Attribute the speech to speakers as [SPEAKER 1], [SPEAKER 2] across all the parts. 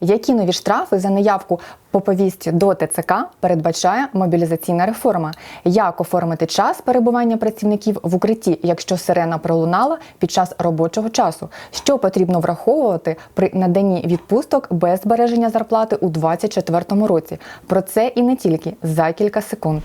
[SPEAKER 1] Які нові штрафи за неявку по повістці до ТЦК передбачає мобілізаційна реформа? Як оформити час перебування працівників в укритті, якщо сирена пролунала під час робочого часу? Що потрібно враховувати при наданні відпусток без збереження зарплати у 2024 році? Про це і не тільки за кілька секунд.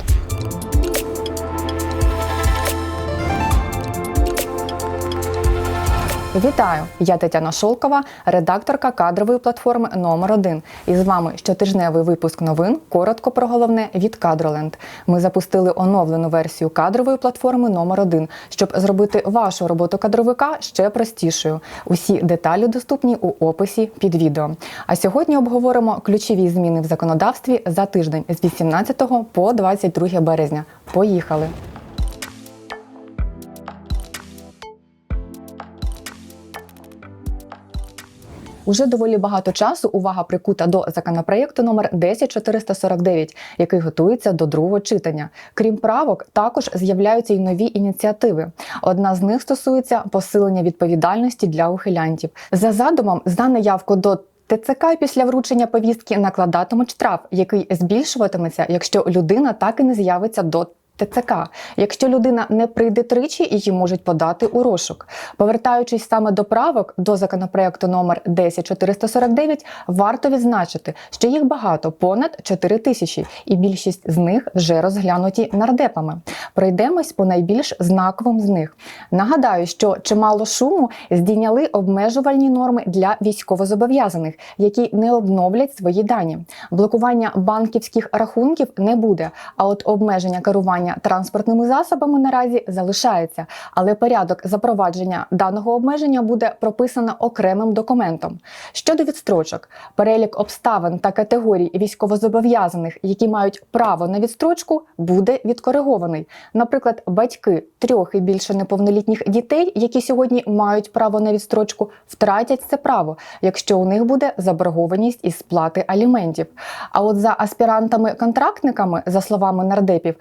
[SPEAKER 1] Вітаю! Я Тетяна Шолкова, редакторка кадрової платформи номер 1 І з вами щотижневий випуск новин. Коротко про головне від Кадроленд. Ми запустили оновлену версію кадрової платформи номер 1 щоб зробити вашу роботу кадровика ще простішою. Усі деталі доступні у описі під відео. А сьогодні обговоримо ключові зміни в законодавстві за тиждень з 18 по 22 березня. Поїхали! Уже доволі багато часу увага прикута до законопроєкту номер 10449, який готується до другого читання. Крім правок, також з'являються й нові ініціативи. Одна з них стосується посилення відповідальності для ухилянтів. За задумом, за неявку до ТЦК після вручення повістки накладатимуть штраф, який збільшуватиметься, якщо людина так і не з'явиться до ТЦК. Якщо людина не прийде тричі, її можуть подати у розшук. Повертаючись саме до правок до законопроекту номер 10449, варто відзначити, що їх багато понад 4 тисячі, і більшість з них вже розглянуті нардепами. Пройдемось по найбільш знаковим з них. Нагадаю, що чимало шуму здійняли обмежувальні норми для військовозобов'язаних, які не обновлять свої дані. Блокування банківських рахунків не буде, а от обмеження керування транспортними засобами наразі залишається, але порядок запровадження даного обмеження буде прописано окремим документом. Щодо відстрочок, перелік обставин та категорій військовозобов'язаних, які мають право на відстрочку, буде відкоригований. Наприклад, батьки трьох і більше неповнолітніх дітей, які сьогодні мають право на відстрочку, втратять це право, якщо у них буде заборгованість із сплати аліментів. А от за аспірантами-контрактниками, за словами нардепів,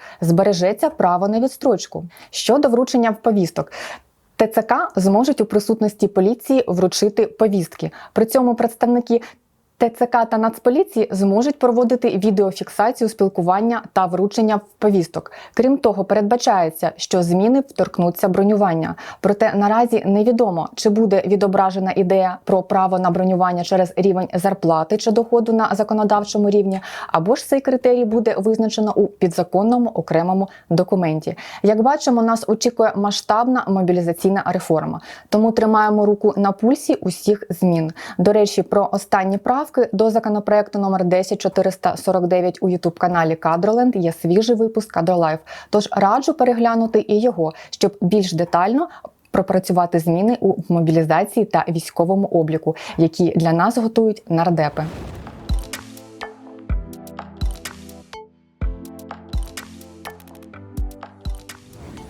[SPEAKER 1] збережеться право на відстрочку. Щодо вручення повісток. ТЦК зможуть у присутності поліції вручити повістки. При цьому представники ТЦК та Нацполіції зможуть проводити відеофіксацію спілкування та вручення повісток. Крім того, передбачається, що зміни вторкнуться бронювання. Проте наразі невідомо, чи буде відображена ідея про право на бронювання через рівень зарплати чи доходу на законодавчому рівні, або ж цей критерій буде визначено у підзаконному окремому документі. Як бачимо, нас очікує масштабна мобілізаційна реформа. Тому тримаємо руку на пульсі усіх змін. До речі, про останні прав до законопроекту номер 10449 у Ютуб каналі Кадроленд є свіжий випуск Кадролайф. Тож раджу переглянути і його, щоб більш детально. Пропрацювати зміни у мобілізації та військовому обліку, які для нас готують нардепи.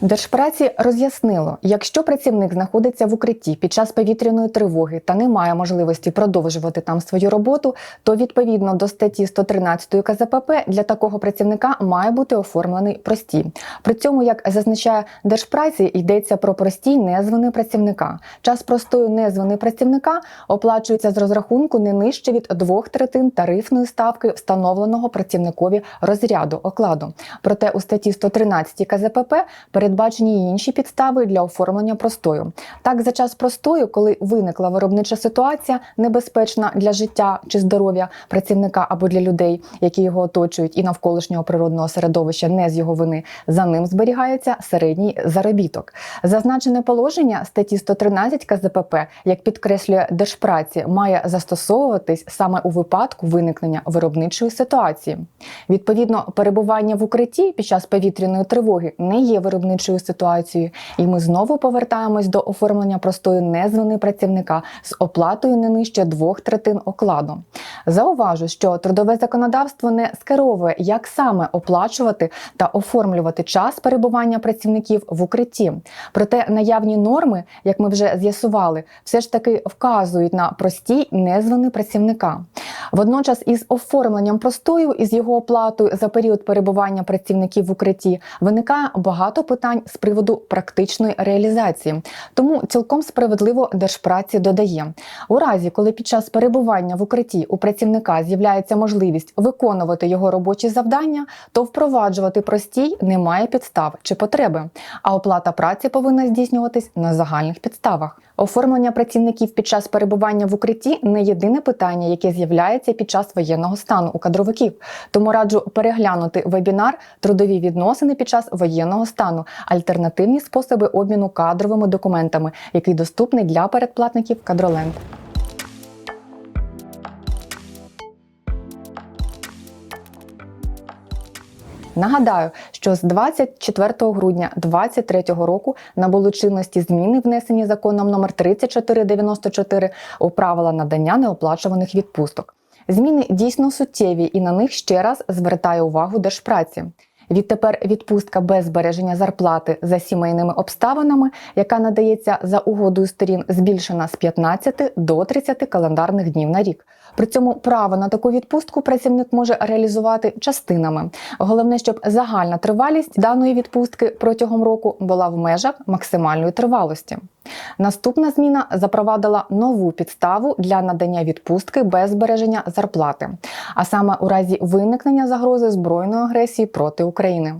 [SPEAKER 1] Держпраці роз'яснило, якщо працівник знаходиться в укритті під час повітряної тривоги та не має можливості продовжувати там свою роботу, то відповідно до статті 113 КЗПП для такого працівника має бути оформлений простій. При цьому, як зазначає Держпраці, йдеться про простій незваний працівника. Час простою незваний працівника оплачується з розрахунку не нижче від двох третин тарифної ставки встановленого працівникові розряду окладу. Проте у статті 113 КЗПП перед передбачені інші підстави для оформлення простою. Так, за час простою, коли виникла виробнича ситуація, небезпечна для життя чи здоров'я працівника або для людей, які його оточують, і навколишнього природного середовища не з його вини, за ним зберігається середній заробіток. Зазначене положення статті 113 КЗПП, як підкреслює Держпраці, має застосовуватись саме у випадку виникнення виробничої ситуації. Відповідно, перебування в укритті під час повітряної тривоги не є виробничою ситуацією, і ми знову повертаємось до оформлення простої незваної працівника з оплатою не нижче двох третин окладу. Зауважу, що трудове законодавство не скеровує, як саме оплачувати та оформлювати час перебування працівників в укритті. Проте наявні норми, як ми вже з'ясували, все ж таки вказують на прості незвані працівника. Водночас, із оформленням простою і з його оплатою за період перебування працівників в укритті виникає багато питань з приводу практичної реалізації. Тому цілком справедливо держпраці додає у разі, коли під час перебування в укритті у працівника з'являється можливість виконувати його робочі завдання, то впроваджувати простій немає підстав чи потреби. А оплата праці повинна здійснюватись на загальних підставах. Оформлення працівників під час перебування в укритті не єдине питання, яке з'являється під час воєнного стану у кадровиків. Тому раджу переглянути вебінар Трудові відносини під час воєнного стану, альтернативні способи обміну кадровими документами, який доступний для передплатників Кадроленд. Нагадаю, що з 24 грудня 2023 року набули чинності зміни, внесені законом номер 3494 у правила надання неоплачуваних відпусток. Зміни дійсно суттєві, і на них ще раз звертає увагу Держпраці. Відтепер відпустка без збереження зарплати за сімейними обставинами, яка надається за угодою сторін, збільшена з 15 до 30 календарних днів на рік. При цьому право на таку відпустку працівник може реалізувати частинами. Головне, щоб загальна тривалість даної відпустки протягом року була в межах максимальної тривалості. Наступна зміна запровадила нову підставу для надання відпустки без збереження зарплати, а саме у разі виникнення загрози збройної агресії проти України.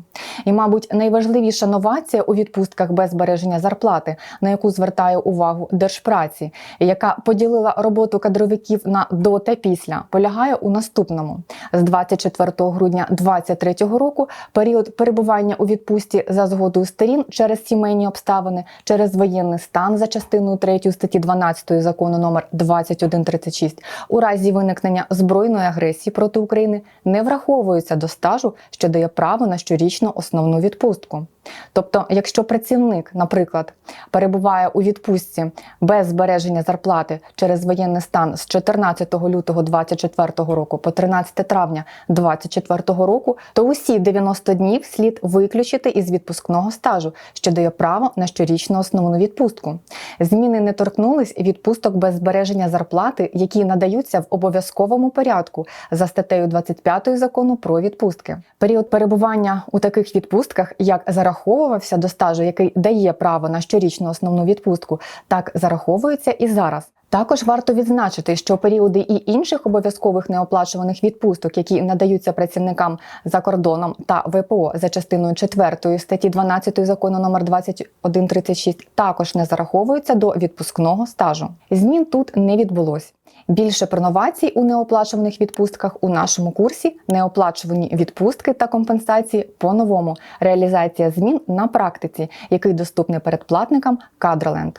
[SPEAKER 1] І, мабуть, найважливіша новація у відпустках без збереження зарплати, на яку звертає увагу держпраці, яка поділила роботу кадровиків на до та після, полягає у наступному: з 24 грудня 2023 року період перебування у відпустці за згодою сторін через сімейні обставини, через воєнний стан за частиною 3 статті 12 закону номер 2136 у разі виникнення збройної агресії проти України не враховується до стажу, що дає право на щорічну основну відпустку. Тобто, якщо працівник, наприклад, перебуває у відпустці без збереження зарплати через воєнний стан з 14 лютого 2024 року по 13 травня 2024 року, то усі 90 днів слід виключити із відпускного стажу, що дає право на щорічну основну відпустку. Зміни не торкнулись відпусток без збереження зарплати, які надаються в обов'язковому порядку за статтею 25 закону про відпустки. Період перебування у таких відпустках як зараховувався до стажу, який дає право на щорічну основну відпустку, так зараховується і зараз. Також варто відзначити, що періоди і інших обов'язкових неоплачуваних відпусток, які надаються працівникам за кордоном та ВПО за частиною 4 статті 12 закону номер 2136, також не зараховуються до відпускного стажу. Змін тут не відбулось. Більше про новацій у неоплачуваних відпустках у нашому курсі неоплачувані відпустки та компенсації по-новому. Реалізація змін на практиці, який доступний передплатникам Кадроленд.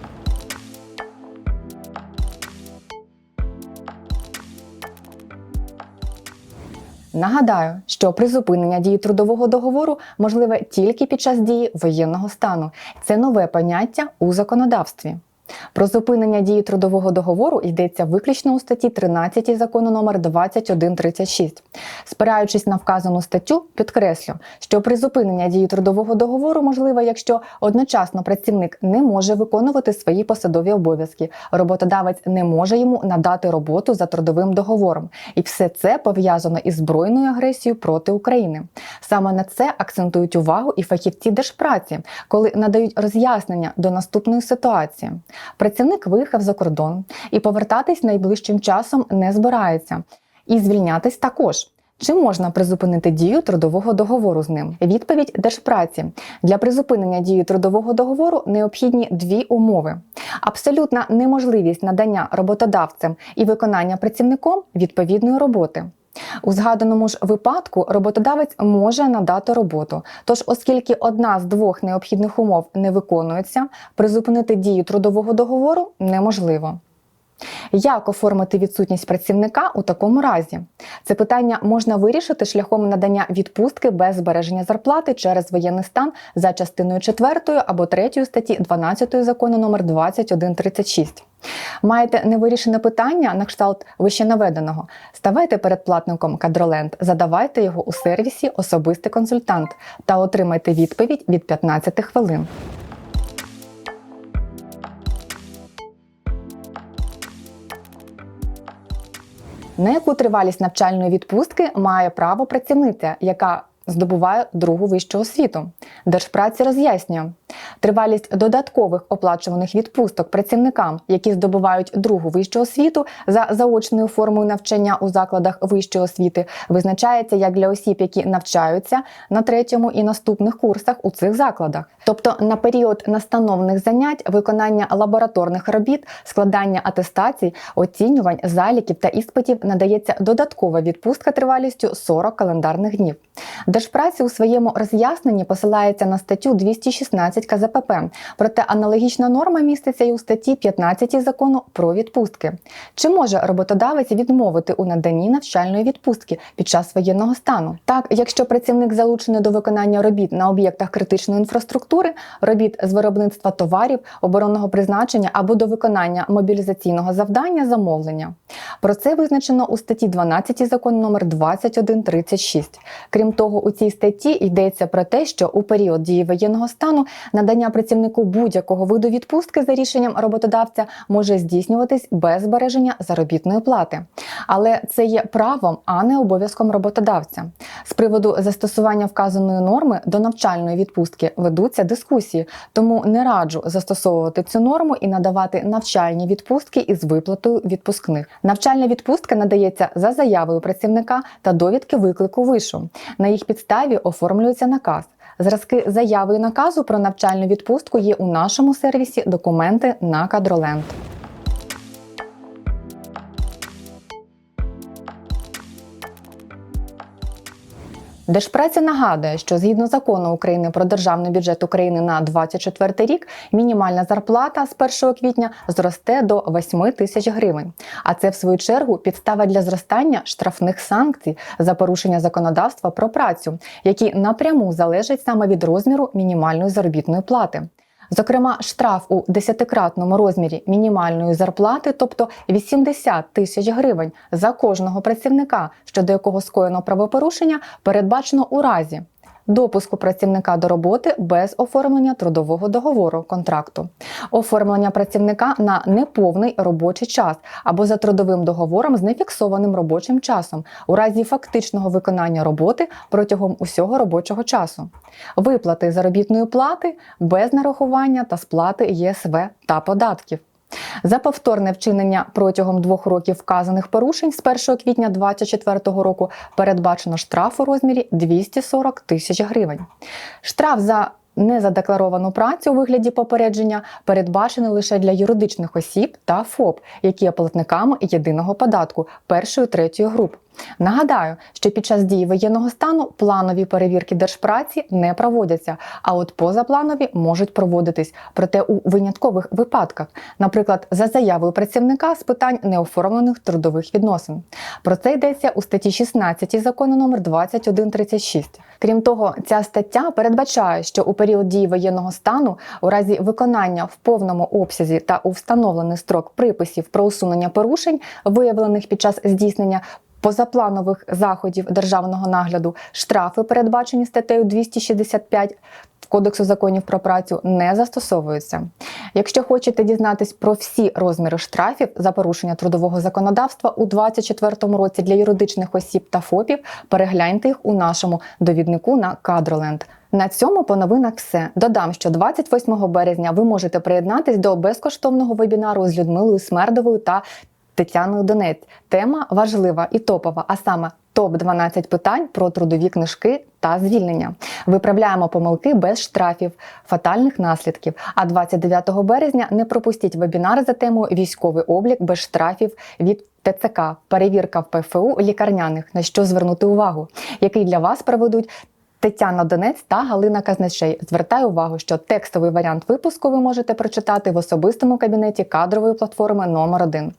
[SPEAKER 1] Нагадаю, що призупинення дії трудового договору можливе тільки під час дії воєнного стану. Це нове поняття у законодавстві. Про зупинення дії трудового договору йдеться виключно у статті 13 закону номер 2136. Спираючись на вказану статтю, підкреслю, що призупинення дії трудового договору можливе, якщо одночасно працівник не може виконувати свої посадові обов'язки, роботодавець не може йому надати роботу за трудовим договором, і все це пов'язано із збройною агресією проти України. Саме на це акцентують увагу і фахівці держпраці, коли надають роз'яснення до наступної ситуації. Працівник виїхав за кордон і повертатись найближчим часом не збирається. І звільнятись також. Чи можна призупинити дію трудового договору з ним? Відповідь Держпраці для призупинення дії трудового договору необхідні дві умови: абсолютна неможливість надання роботодавцем і виконання працівником відповідної роботи. У згаданому ж випадку роботодавець може надати роботу. Тож, оскільки одна з двох необхідних умов не виконується, призупинити дію трудового договору неможливо. Як оформити відсутність працівника у такому разі? Це питання можна вирішити шляхом надання відпустки без збереження зарплати через воєнний стан за частиною 4 або 3 статті 12 закону номер 2136. Маєте невирішене питання на кшталт вище наведеного. Ставайте перед платником Кадроленд, задавайте його у сервісі Особистий консультант та отримайте відповідь від 15 хвилин. На яку тривалість навчальної відпустки має право працівниця, яка здобуває другу вищу освіту? Держпраці роз'яснює. Тривалість додаткових оплачуваних відпусток працівникам, які здобувають другу вищу освіту за заочною формою навчання у закладах вищої освіти, визначається як для осіб, які навчаються на третьому і наступних курсах у цих закладах, тобто на період настановних занять, виконання лабораторних робіт, складання атестацій, оцінювань, заліків та іспитів надається додаткова відпустка тривалістю 40 календарних днів. Держпраці у своєму роз'ясненні посилається на статтю 216 КЗПП, проте аналогічна норма міститься і у статті 15 закону про відпустки. Чи може роботодавець відмовити у наданні навчальної відпустки під час воєнного стану? Так, якщо працівник залучений до виконання робіт на об'єктах критичної інфраструктури, робіт з виробництва товарів, оборонного призначення або до виконання мобілізаційного завдання замовлення. Про це визначено у статті 12 закону номер 2136. Крім того, у цій статті йдеться про те, що у період дії воєнного стану надання працівнику будь-якого виду відпустки за рішенням роботодавця може здійснюватись без збереження заробітної плати. Але це є правом, а не обов'язком роботодавця. З приводу застосування вказаної норми до навчальної відпустки ведуться дискусії, тому не раджу застосовувати цю норму і надавати навчальні відпустки із виплатою відпускних. Навчальна відпустка надається за заявою працівника та довідки виклику вишу. На їх підставі оформлюється наказ. Зразки заяви і наказу про навчальну відпустку є у нашому сервісі Документи на кадроленд. Держпраця нагадує, що згідно закону України про державний бюджет України на 2024 рік мінімальна зарплата з 1 квітня зросте до 8 тисяч гривень. А це в свою чергу підстава для зростання штрафних санкцій за порушення законодавства про працю, які напряму залежать саме від розміру мінімальної заробітної плати. Зокрема, штраф у десятикратному розмірі мінімальної зарплати, тобто 80 тисяч гривень за кожного працівника, щодо якого скоєно правопорушення, передбачено у разі допуску працівника до роботи без оформлення трудового договору контракту, оформлення працівника на неповний робочий час або за трудовим договором з нефіксованим робочим часом у разі фактичного виконання роботи протягом усього робочого часу, виплати заробітної плати без нарахування та сплати ЄСВ та податків. За повторне вчинення протягом двох років вказаних порушень з 1 квітня 2024 року передбачено штраф у розмірі 240 тисяч гривень. Штраф за Незадекларовану працю у вигляді попередження передбачений лише для юридичних осіб та ФОП, які є платниками єдиного податку першої третьої груп. Нагадаю, що під час дії воєнного стану планові перевірки держпраці не проводяться, а от позапланові можуть проводитись, проте у виняткових випадках, наприклад, за заявою працівника з питань неоформлених трудових відносин. Про це йдеться у статті 16 закону номер 2136. Крім того, ця стаття передбачає, що у період дії воєнного стану, у разі виконання в повному обсязі та у встановлений строк приписів про усунення порушень, виявлених під час здійснення позапланових заходів державного нагляду, штрафи, передбачені статтею 265 Кодексу законів про працю не застосовуються. Якщо хочете дізнатись про всі розміри штрафів за порушення трудового законодавства у 2024 році для юридичних осіб та ФОПів, перегляньте їх у нашому довіднику на Кадроленд. На цьому по новинах все. Додам, що 28 березня ви можете приєднатись до безкоштовного вебінару з Людмилою Смердовою та Тетяною Донець. Тема важлива і топова, а саме топ 12 питань про трудові книжки та звільнення. Виправляємо помилки без штрафів, фатальних наслідків. А 29 березня не пропустіть вебінар за темою військовий облік без штрафів від. ТЦК перевірка в ПФУ лікарняних на що звернути увагу, який для вас проведуть Тетяна Донець та Галина Казначей. Звертаю увагу, що текстовий варіант випуску ви можете прочитати в особистому кабінеті кадрової платформи номер 1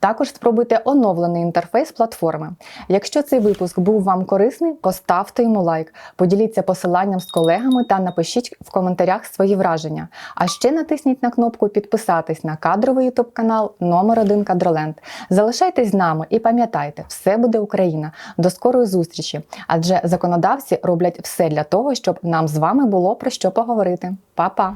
[SPEAKER 1] Також спробуйте оновлений інтерфейс платформи. Якщо цей випуск був вам корисний, поставте йому лайк, поділіться посиланням з колегами та напишіть в коментарях свої враження. А ще натисніть на кнопку підписатись на кадровий ютуб канал номер 1 Кадроленд. Залишайтесь з нами і пам'ятайте, все буде Україна. До скорої зустрічі, адже законодавці роблять все для того, щоб нам з вами було про що поговорити. Па-па!